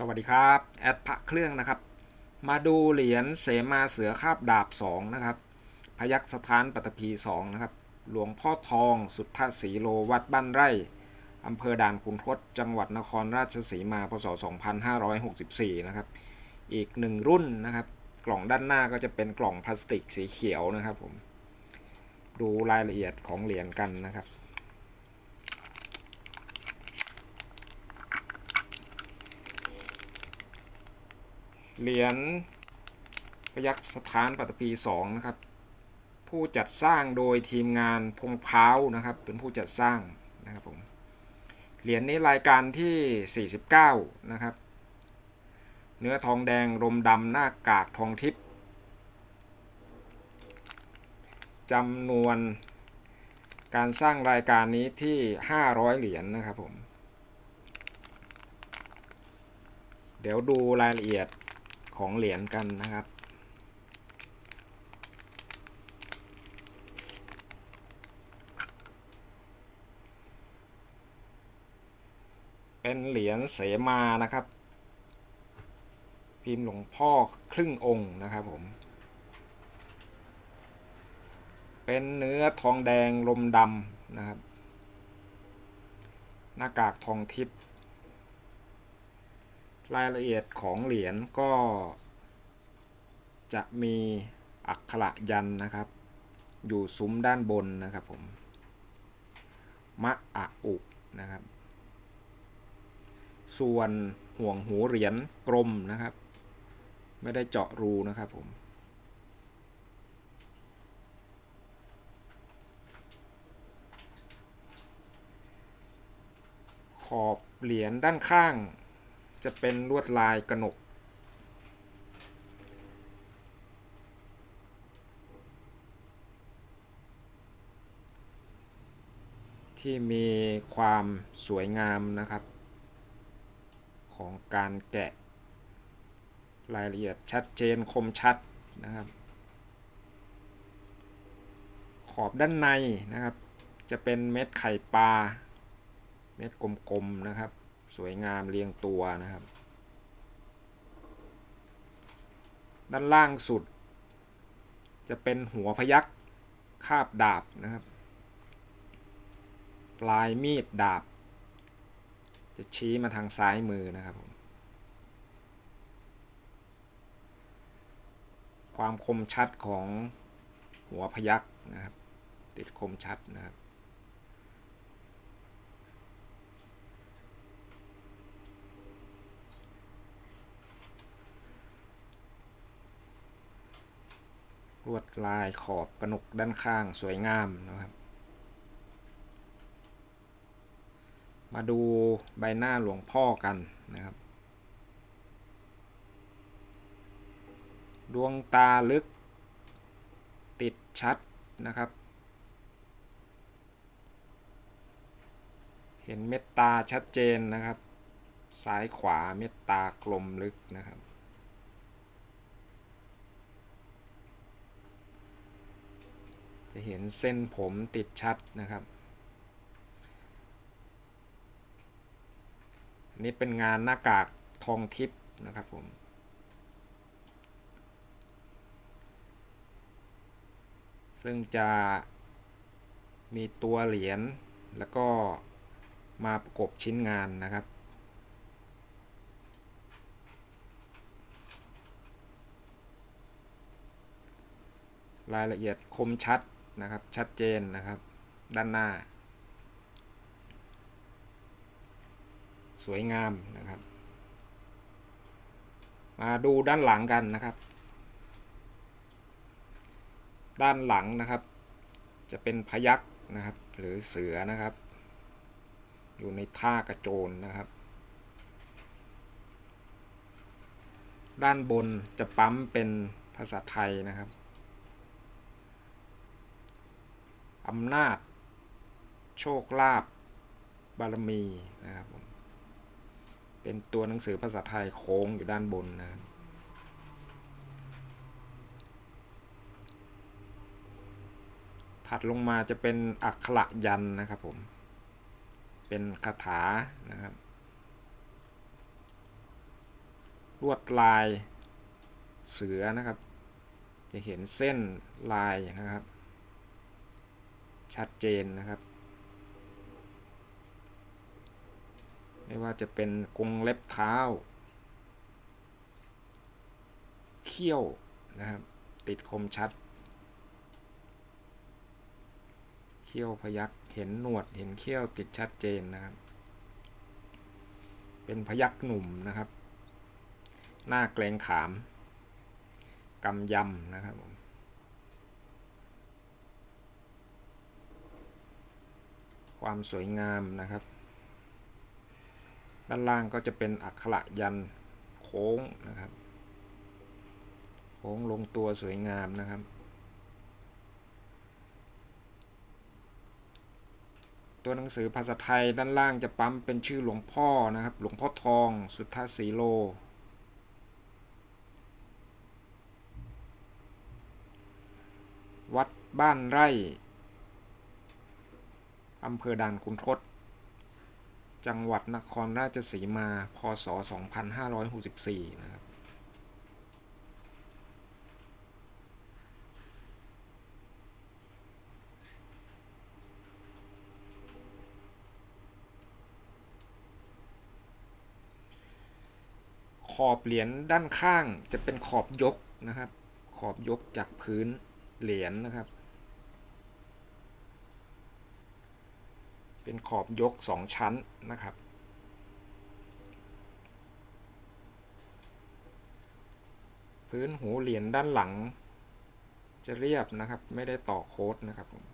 สวัสดีครับแอดพระเครื่องนะครับ มาดูเหรียญเสมาเสือคาบดาบ 2 นะครับ พยัคฆ์สถานปัตตภี2นะครับ หลวงพ่อทองสุทธศีโลวัดบ้านไร่อำเภอด่านขุนทดจังหวัดนครราชสีมาพศ 2564 นะครับ อีกหนึ่งรุ่นนะครับ กล่องด้านหน้าก็จะเป็นกล่องพลาสติกสีเขียวนะครับผม ดูรายละเอียดของเหรียญกันนะครับ เหรียญพยัคฆสถานปัตตภี2นะครับ ผู้จัดสร้างโดยทีมงานพงพร้าวนะครับ เป็นผู้จัดสร้างนะครับผมเหรียญนี้รายการที่ 49 นะครับ เนื้อทองแดงรมดำหน้ากากทองทิพย์จำนวนการสร้างรายการนี้ที่ 500 เหรียญนนะครับผม เดี๋ยวดูรายละเอียด ของเหรียญกันนะครับ เป็นเหรียญเสมานะครับ พิมพ์หลวงพ่อครึ่งองค์นะครับผม เป็นเนื้อทองแดงลมดำนะครับ หน้ากากทองทิพย์ รายละเอียดของเหรียญก็ จะมีอักขระยันนะครับ อยู่ซุ้มด้านบนนะครับผม มะอะอุนะครับ ส่วนห่วงหูเหรียญกลมนะครับ ไม่ได้เจาะรูนะครับผมขอบเหรียญด้านข้าง จะเป็นลวดลายกระหนก ที่มีความสวยงามนะครับ ของการแกะ รายละเอียดชัดเจนคมชัดนะครับ ขอบด้านในนะครับ จะเป็นเม็ดไข่ปลา เม็ดกลมๆนะครับ สวยงามเรียงตัวนะครับ ด้านล่างสุด จะเป็นหัวพยักคาบดาบนะครับ ปลายมีดดาบ จะชี้มาทางซ้ายมือนะครับผมความคมชัดของหัวพยักนะครับ ติดคมชัดนะครับ ลวดลายขอบกระหนกด้านข้างสวยงามนะครับ มาดูใบหน้าหลวงพ่อกันนะครับ ดวงตาลึกติดชัดนะครับ เห็นเม็ดตาชัดเจนนะครับ ซ้ายขวาเม็ดตากลมลึกนะครับ จะเห็นเส้นผมติดชัดนะครับอันนี้เป็นงานหน้ากากทองทิพย์นะครับผม ซึ่งจะมีตัวเหรียญแล้วก็มาประกบชิ้นงานนะครับ รายละเอียดคมชัด นะครับ ชัดเจนนะครับ ด้านหน้า สวยงามนะครับ มาดูด้านหลังกันนะครับ ด้านหลังนะครับ จะเป็นพยักนะครับ หรือเสือนะครับ อยู่ในท่ากระโจนนะครับ ด้านบนจะปั๊มเป็นภาษาไทยนะครับ อำนาจ โชคลาภบารมีนะครับผมเป็นตัวหนังสือภาษาไทยโค้งอยู่ด้านบนนะครับถัดลงมาจะเป็นอักขระยันนะครับผม เป็นคาถานะครับ ลวดลายเสือนะครับ จะเห็นเส้นลายนะครับ ชัดเจนนะครับ ไม่ว่าจะเป็นกรงเล็บเท้า เขี้ยวนะครับ ติดคมชัด เขี้ยวพยักเห็นหนวดเห็นเขี้ยวติดชัดเจนนะครับ เป็นพยักหนุ่มนะครับ หน้าเกรงขามกำยำนะครับผม ความสวยงามนะครับ ด้านล่างก็จะเป็นอักขระยันโค้งนะครับ โค้งลงตัวสวยงามนะครับ ตัวหนังสือภาษาไทยด้านล่างจะปั๊มเป็นชื่อหลวงพ่อนะครับ หลวงพ่อทอง สุทธาสีโลวัดบ้านไร่ อำเภอด่านขุนทด จังหวัดนครราชสีมา พศ 2564 นะครับ ขอบเหรียญด้านข้างจะเป็นขอบยกนะครับ ขอบยกจากพื้นเหรียญนะครับ เป็นขอบยกสองชั้นนะครับ พื้นหูเหรียญด้านหลัง จะเรียบนะครับ ไม่ได้ต่อโค้ดนะครับผม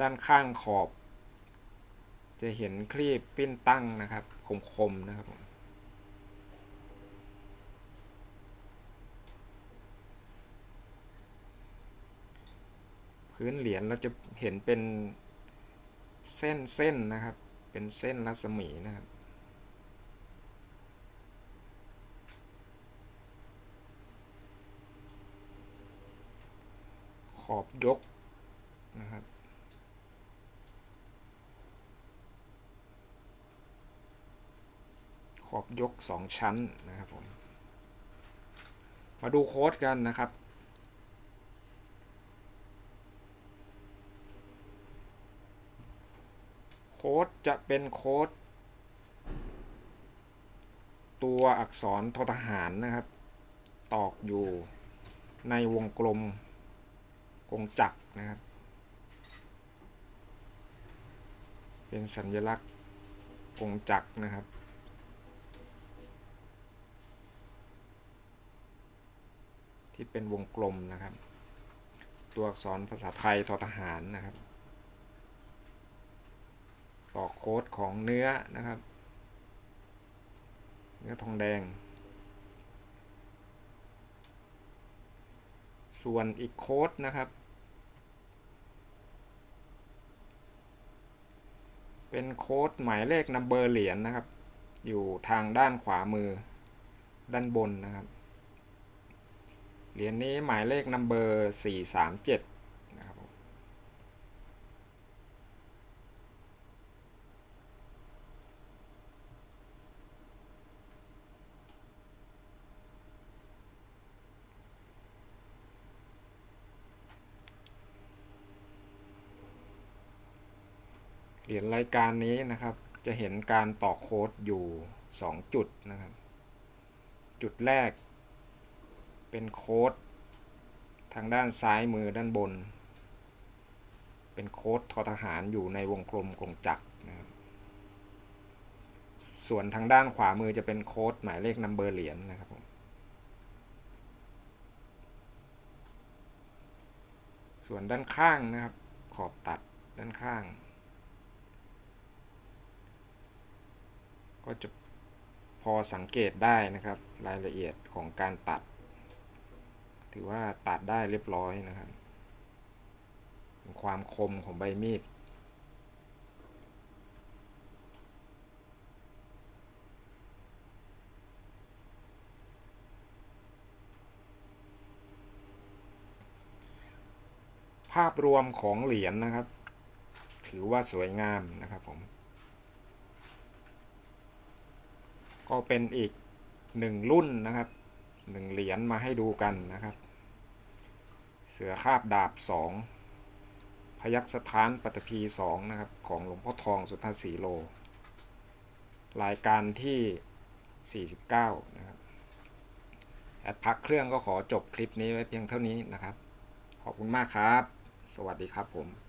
ด้านข้างขอบ จะเห็นคลีบปิ้นตั้งนะครับ คมๆนะครับผม พื้นเหรียญเราจะเห็นเป็นเส้นเส้นนะครับ เป็นเส้นรัศมีนะครับ ขอบยกนะครับขอบยกสองชั้นนะครับผม มาดูโค้ดกันนะครับ ค้ดจะเป็นโค้ดตัวอักษรททหารนะครับ ตอกอยู่ในวงกลมกงจักรนะครับ เป็นสัญลักษณ์กงจักรนะครับ ที่เป็นวงกลมนะครับ ตัวอักษรภาษาไทยททหารนะครับ ลอกโค้ดของเนื้อนะครับ เนื้อทองแดง ส่วนอีกโค้ดนะครับ เป็นโค้ดหมายเลขนัมเบอร์เหรียญนะครับ อยู่ทางด้านขวามือด้านบนนะครับ เหรียญนนี้หมายเลขนัมเบอร์437 เหรียญรายการนี้นะครับ จะเห็นการต่อโค้ดอยู่ 2 จุดนะครับ จุดแรก เป็นโค้ดทางด้านซ้ายมือด้านบน เป็นโค้ดทอทหารอยู่ในวงกลมกลงจักรนะครับส่วนทางด้านขวามือจะเป็นโค้ดหมายเลขนัมเบอร์เหรียญนะครับผมส่วนด้านข้างนะครับ ขอบตัดด้านข้าง ก็จะพอสังเกตได้นะครับ รายละเอียดของการตัด ถือว่าตัดได้เรียบร้อยนะครับ ความคมของใบมีดภาพรวมของเหรียญนะครับ ถือว่าสวยงามนะครับผม ก็เป็นอีกหนึ่งรุ่นนะครับหนึ่งเหรียญมาให้ดูกันนะครับ เสือคาบดาบสองพยัคฆ์สถานปัตภีสองนะครับ ของหลวงพ่อทองสุทธาสีโล รายการที่ 49 นะครับ แอดพักเครื่องก็ขอจบคลิปนี้ไว้เพียงเท่านี้นะครับ ขอบคุณมากครับ สวัสดีครับผม